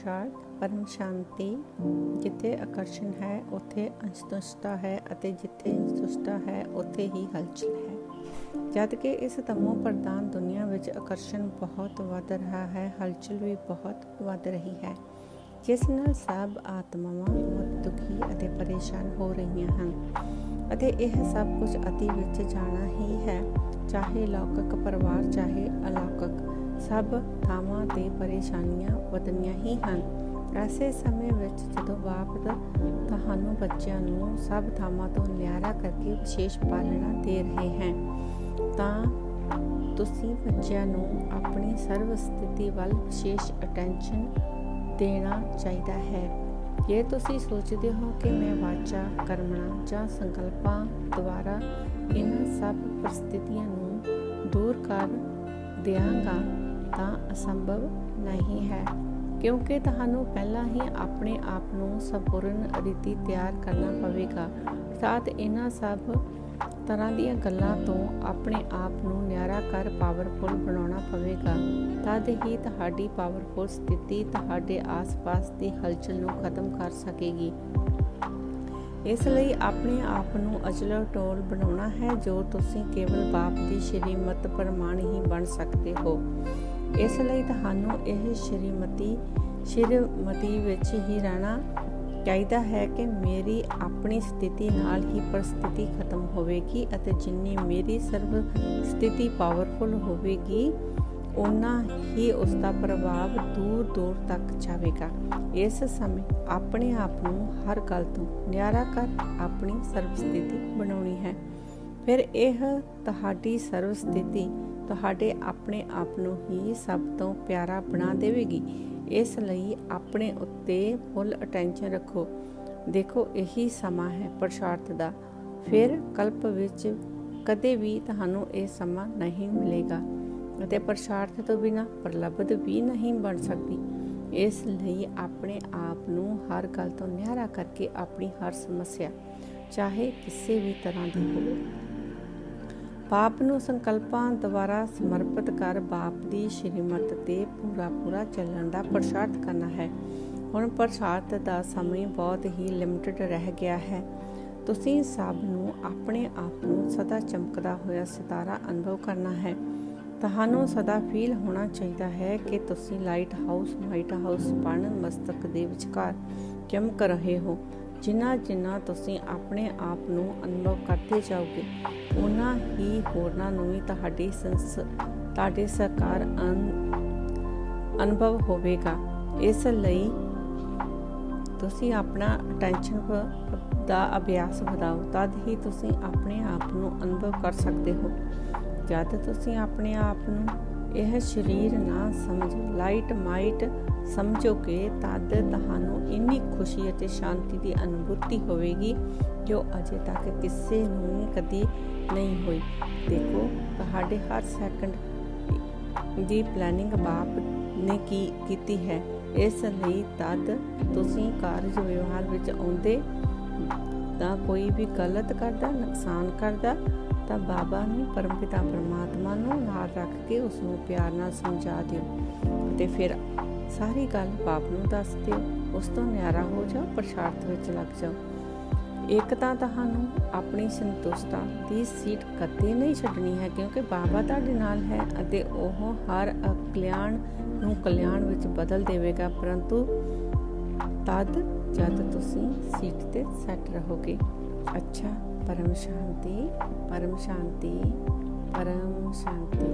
ਪ੍ਰਸਾਦ ਪਰਮ ਸ਼ਾਂਤੀ ਜਿੱਥੇ ਆਕਰਸ਼ਣ ਹੈ, ਉੱਥੇ ਅੰਸ਼ਤੁਸ਼ਟਾ ਹੈ ਅਤੇ ਜਿੱਥੇ ਅੰਸ਼ਤੁਸ਼ਟਾ ਹੈ, ਉੱਥੇ ਹੀ ਹਲਚਲ ਹੈ। ਜਦ ਕਿ ਇਸ ਤਮੋ ਪ੍ਰਦਾਨ ਦੁਨੀਆ ਵਿੱਚ ਆਕਰਸ਼ਣ ਬਹੁਤ ਵੱਧ ਰਿਹਾ ਹੈ, ਹਲਚਲ ਵੀ ਬਹੁਤ ਵੱਧ ਰਹੀ ਹੈ। ਜਿਸ ਨਾਲ ਸਭ ਆਤਮਾਵਾਂ ਬਹੁਤ ਦੁਖੀ ਅਤੇ ਪਰੇਸ਼ਾਨ ਹੋ ਰਹੀਆਂ ਹਨ ਅਤੇ ਇਹ ਸਭ ਕੁਝ ਅਤੀ ਵਿੱਚ ਜਾਣਾ ਹੀ ਹੈ, ਚਾਹੇ ਲੌਕਿਕ ਪਰਿਵਾਰ, ਚਾਹੇ ਅਲੌਕਿਕ। ਸਭ ਥਾਵਾਂ ਤੇ ਪਰੇਸ਼ਾਨੀਆਂ ਵਧਣੀਆਂ ਹੀ ਹਨ। ਐਸੇ ਸਮੇਂ ਵਿੱਚ ਜਦੋਂ ਬਾਪ ਦਾ ਤੁਹਾਨੂੰ ਬੱਚਿਆਂ ਨੂੰ ਸਭ ਥਾਵਾਂ ਤੋਂ ਨਿਆਰਾ ਕਰਕੇ ਵਿਸ਼ੇਸ਼ ਪਾਲਣਾ ਦੇ ਰਹੇ ਹੈ, ਤਾਂ ਤੁਸੀਂ ਬੱਚਿਆਂ ਨੂੰ ਆਪਣੀ ਸਰਵ ਸਥਿਤੀ ਵੱਲ ਵਿਸ਼ੇਸ਼ ਅਟੈਂਸ਼ਨ ਦੇਣਾ ਚਾਹੀਦਾ ਹੈ। ਜੇ ਤੁਸੀਂ ਸੋਚਦੇ ਹੋ ਕਿ ਮੈਂ ਵਾਚਾ, ਕਰਮਣਾ ਜਾਂ ਸੰਕਲਪਾਂ ਦੁਆਰਾ ਇਹਨਾਂ ਸਭ ਪਰਿਸਥਿਤੀਆਂ ਨੂੰ ਦੂਰ ਕਰ ਦਿਆਂਗਾ ਤਾਂ ਅਸੰਭਵ ਨਹੀਂ ਹੈ, ਕਿਉਂਕਿ ਤੁਹਾਨੂੰ ਪਹਿਲਾਂ ਹੀ ਆਪਣੇ ਆਪ ਨੂੰ ਸੰਪੂਰਨ ਰੀਤੀ ਤਿਆਰ ਕਰਨਾ ਪਵੇਗਾ। ਅਰਥਾਤ ਇਹਨਾਂ ਸਭ ਤਰ੍ਹਾਂ ਦੀਆਂ ਗੱਲਾਂ ਤੋਂ ਆਪਣੇ ਆਪ ਨੂੰ ਨਿਆਰਾ ਕਰ ਪਾਵਰਫੁਲ ਬਣਾਉਣਾ ਪਵੇਗਾ। ਤਦ ਹੀ ਤੁਹਾਡੀ ਪਾਵਰਫੁਲ ਸਥਿਤੀ ਤੁਹਾਡੇ ਆਸ-ਪਾਸ ਦੀ ਹਲਚਲ ਨੂੰ ਖਤਮ ਕਰ ਸਕੇਗੀ। ਇਸ ਲਈ ਆਪਣੇ ਆਪ ਨੂੰ ਅਜਲਰ ਟੋਲ ਬਣਾਉਣਾ ਹੈ ਜੋ ਤੁਸੀਂ ਕੇਵਲ ਬਾਪ ਦੀ ਸ਼੍ਰੀਮਤ ਪ੍ਰਮਾਣ ਹੀ ਬਣ ਸਕਦੇ ਹੋ। ਇਸ ਲਈ ਤੁਹਾਨੂੰ ਇਹ ਸ਼੍ਰੀਮਤੀ ਸ਼੍ਰੀਮਤੀ ਵਿੱਚ ਹੀ ਰਹਿਣਾ ਚਾਹੀਦਾ ਹੈ ਕਿ ਮੇਰੀ ਆਪਣੀ ਸਥਿਤੀ ਨਾਲ ਹੀ ਪਰਿਸਥਿਤੀ ਖਤਮ ਹੋਵੇਗੀ ਅਤੇ ਜਿੰਨੀ ਮੇਰੀ ਸਰਵ ਸਥਿਤੀ ਪਾਵਰਫੁਲ ਹੋਵੇਗੀ ਉਨਾ ਹੀ ਉਸ ਦਾ ਪ੍ਰਭਾਵ ਦੂਰ ਦੂਰ ਤੱਕ ਜਾਵੇਗਾ। ਇਸ ਸਮੇਂ ਆਪਣੇ ਆਪ ਨੂੰ ਹਰ ਗੱਲ ਤੋਂ ਨਿਆਰਾ ਕਰ ਆਪਣੀ ਸਰਵ ਸਥਿਤੀ ਬਣਾਉਣੀ ਹੈ। ਫਿਰ ਇਹ ਤੁਹਾਡੀ ਸਰਵ ਸਥਿਤੀ ਤੁਹਾਡੇ ਆਪਣੇ ਆਪ ਨੂੰ ਹੀ ਸਭ ਤੋਂ ਪਿਆਰਾ ਬਣਾ ਦੇਵੇਗੀ। ਇਸ ਲਈ ਆਪਣੇ ਉੱਤੇ ਫੁੱਲ ਅਟੈਂਸ਼ਨ ਰੱਖੋ। ਦੇਖੋ, ਇਹੀ ਸਮਾਂ ਹੈ ਪ੍ਰਸ਼ਾਰਥ ਦਾ। ਫਿਰ ਕਲਪ ਵਿੱਚ ਕਦੇ ਵੀ ਤੁਹਾਨੂੰ ਇਹ ਸਮਾਂ ਨਹੀਂ ਮਿਲੇਗਾ ਅਤੇ ਪ੍ਰਸ਼ਾਰਥ ਤੋਂ ਬਿਨਾ ਪ੍ਰਲਬਧ ਵੀ ਨਹੀਂ ਬਣ ਸਕਦੀ। ਇਸ ਲਈ ਆਪਣੇ ਆਪ ਨੂੰ ਹਰ ਗੱਲ ਤੋਂ ਨਿਆਰਾ ਕਰਕੇ ਆਪਣੀ ਹਰ ਸਮੱਸਿਆ ਚਾਹੇ ਕਿਸੇ ਵੀ ਤਰ੍ਹਾਂ ਦੀ ਹੋਵੇ ਬਾਪ ਨੂੰ ਸੰਕਲਪਾਂ ਦੁਆਰਾ ਸਮਰਪਿਤ ਕਰ ਬਾਪ ਦੀ ਸ਼੍ਰੀਮਤ ਤੇ ਪੂਰਾ ਪੂਰਾ ਚੱਲਣ ਦਾ ਪ੍ਰਸ਼ਾਰਥ ਕਰਨਾ ਹੈ। ਹੁਣ ਪ੍ਰਸ਼ਾਰਥ ਦਾ ਸਮਾਂ ਬਹੁਤ ਹੀ ਲਿਮਟਿਡ ਰਹਿ ਗਿਆ ਹੈ। ਤੁਸੀਂ ਸਭ ਨੂੰ ਆਪਣੇ ਆਪ ਨੂੰ ਸਦਾ ਚਮਕਦਾ ਹੋਇਆ ਸਿਤਾਰਾ ਅਨੁਭਵ ਕਰਨਾ ਹੈ। ਤੁਹਾਨੂੰ ਸਦਾ ਫੀਲ ਹੋਣਾ ਚਾਹੀਦਾ ਹੈ ਕਿ ਤੁਸੀਂ ਲਾਈਟ ਹਾਊਸ ਵਾਈਟ ਹਾਊਸ ਬਣ ਮਸਤਕ ਦੇ ਵਿਚਕਾਰ ਚਮਕ ਰਹੇ ਹੋ। ਜਿੰਨਾ ਜਿੰਨਾ ਤੁਸੀਂ ਆਪਣੇ ਆਪ ਨੂੰ ਅਨੁਭਵ ਕਰਦੇ ਜਾਓਗੇ, ਉਹਨਾਂ ਹੀ ਹੋਰਨਾਂ ਨੂੰ ਵੀ ਤੁਹਾਡੀ ਤੁਹਾਡੇ ਸਰਕਾਰ ਅਨੁਭਵ ਹੋਵੇਗਾ। ਇਸ ਲਈ ਤੁਸੀਂ ਆਪਣਾ ਅਟੈਂਸ਼ਨ ਦਾ ਅਭਿਆਸ ਵਧਾਓ, ਤਦ ਹੀ ਤੁਸੀਂ ਆਪਣੇ ਆਪ ਨੂੰ ਅਨੁਭਵ ਕਰ ਸਕਦੇ ਹੋ। ਜਦ ਤੁਸੀਂ ਆਪਣੇ ਆਪ ਨੂੰ ਇਹ ਸਰੀਰ ਨਾ ਸਮਝ ਲਾਈਟ ਮਾਈਟ ਸਮਝੋ ਕਿ ਤਦ ਤੁਹਾਨੂੰ ਇੰਨੀ ਖੁਸ਼ੀ ਅਤੇ ਸ਼ਾਂਤੀ ਦੀ ਅਨੁਭੂਤੀ ਹੋਵੇਗੀ ਜੋ ਅਜੇ ਤੱਕ ਕਿਸੇ ਨੂੰ ਕਦੀ ਨਹੀਂ ਹੋਈ। ਦੇਖੋ, ਤੁਹਾਡੇ ਹਰ ਸੈਕਿੰਡ ਦੀ ਪਲੈਨਿੰਗ ਬਾਪ ਨੇ ਕੀ ਕੀਤੀ ਹੈ। ਇਸ ਲਈ ਤਦ ਤੁਸੀਂ ਕਾਰਜ ਵਿਵਹਾਰ ਵਿੱਚ ਆਉਂਦੇ ਤਾਂ ਕੋਈ ਵੀ ਗਲਤ ਕਰਦਾ, ਨੁਕਸਾਨ ਕਰਦਾ ਤਾਂ ਬਾਬਾ ਨੂੰ ਪਰਮਪਿਤਾ ਪਰਮਾਤਮਾ ਨੂੰ ਨਾਲ ਰੱਖ ਕੇ ਉਸ ਨੂੰ ਪਿਆਰ ਨਾਲ ਸਮਝਾ ਦਿਓ। ਤੇ ਫਿਰ ਸਾਰੀ ਗੱਲ ਬਾਪ ਨੂੰ ਦੱਸ ਦਿਓ। ਉਸ ਤੋਂ ਨਿਆਰਾ ਹੋ ਜਾਓ, ਪ੍ਰਸ਼ਾਰਥ ਵਿੱਚ ਲੱਗ ਜਾਓ। ਇੱਕ ਤਾਂ ਤੁਹਾਨੂੰ ਆਪਣੀ ਸੰਤੁਸ਼ਟਤਾ ਦੀ ਸੀਟ ਕਦੇ ਨਹੀਂ ਛੱਡਣੀ ਹੈ, ਕਿਉਂਕਿ ਬਾਬਾ ਤੁਹਾਡੇ ਨਾਲ ਹੈ ਅਤੇ ਉਹ ਹਰ ਅਕਲਿਆਣ ਨੂੰ ਕਲਿਆਣ ਵਿੱਚ ਬਦਲ ਦੇਵੇਗਾ। ਪਰੰਤੂ ਤਦ ਜਦ ਤੁਸੀਂ ਸੀਟ ਤੇ ਸੈੱਟ ਰਹੋਗੇ। ਅੱਛਾ परम शांति परम शांति परम शांति